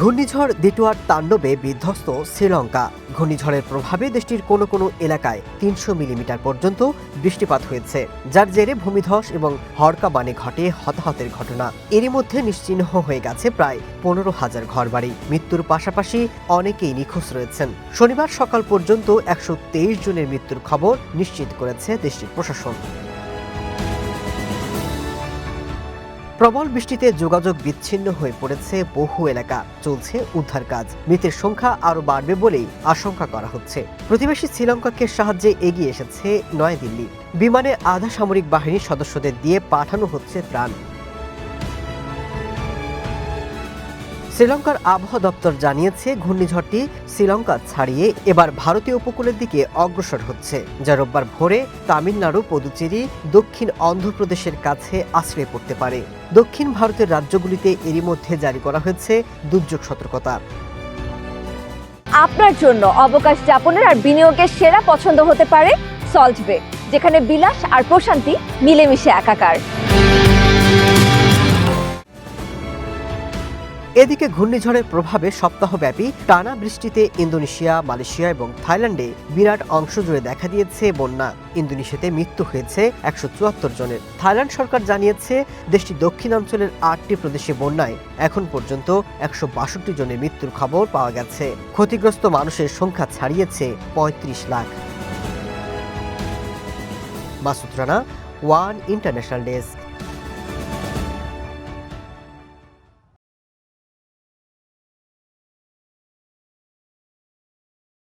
ঘূর্ণিঝড় দিটুয়ার তাণ্ডবে বিধ্বস্ত শ্রীলঙ্কা। ঘূর্ণিঝড়ের প্রভাবে দেশটির কোনো কোনো এলাকায় তিনশো মিলিমিটার পর্যন্ত বৃষ্টিপাত হয়েছে, যার জেরে ভূমিধস এবং হড়কা বানে ঘটে হতাহতের ঘটনা। এরই মধ্যে নিশ্চিহ্ন হয়ে গেছে প্রায় পনেরো হাজার ঘরবাড়ি। মৃত্যুর পাশাপাশি অনেকেই নিখোঁজ রয়েছেন। শনিবার সকাল পর্যন্ত একশো তেইশ জনের মৃত্যুর খবর নিশ্চিত করেছে দেশটির প্রশাসন। প্রবল বৃষ্টিতে যোগাযোগ বিচ্ছিন্ন হয়ে পড়েছে বহু এলাকা। চলছে উদ্ধার কাজ। মৃতের সংখ্যা আরও বাড়বে বলেই আশঙ্কা করা হচ্ছে। প্রতিবেশী শ্রীলঙ্কাকে সাহায্যে এগিয়ে এসেছে নয়াদিল্লি। বিমানে আধা সামরিক বাহিনীর সদস্যদের দিয়ে পাঠানো হচ্ছে ত্রাণ। শ্রীলঙ্কার আবহাওয়া দপ্তর জানিয়েছে, ঘূর্ণিঝড়টি শ্রীলঙ্কা ছাড়িয়ে এবার ভারতীয় উপকূলের দিকে অগ্রসর হচ্ছে, যা রোববার ভোরে তামিলনাড়ু, পদুচেরি, দক্ষিণ অন্ধ্রপ্রদেশের কাছে আশ্রয় পড়তে পারে। দক্ষিণ ভারতের রাজ্যগুলিতে এরই মধ্যে জারি করা হয়েছে দুর্যোগ সতর্কতা। আপনার জন্য অবকাশ যাপনের আর বিনিয়োগের সেরা পছন্দ হতে পারে সল্ট বে যেখানে বিলাস আর প্রশান্তি মিলেমিশে একাকার। এদিকে ঘূর্ণিঝড়ের প্রভাবে সপ্তাহব্যাপী টানা বৃষ্টিতে ইন্দোনেশিয়া, মালয়েশিয়া এবং থাইল্যান্ডে বিরাট অংশ জুড়ে দেখা দিয়েছে বন্যা। ইন্দোনেশিয়াতে মৃত্যু হয়েছে একশো চুয়াত্তর জনের। থাইল্যান্ড সরকার জানিয়েছে দেশটি দক্ষিণাঞ্চলের আটটি প্রদেশে বন্যায় এখন পর্যন্ত একশো বাষট্টি জনের মৃত্যুর খবর পাওয়া গেছে। ক্ষতিগ্রস্ত মানুষের সংখ্যা ছাড়িয়েছে পঁয়ত্রিশ lakh. Masud Rana, one international desk.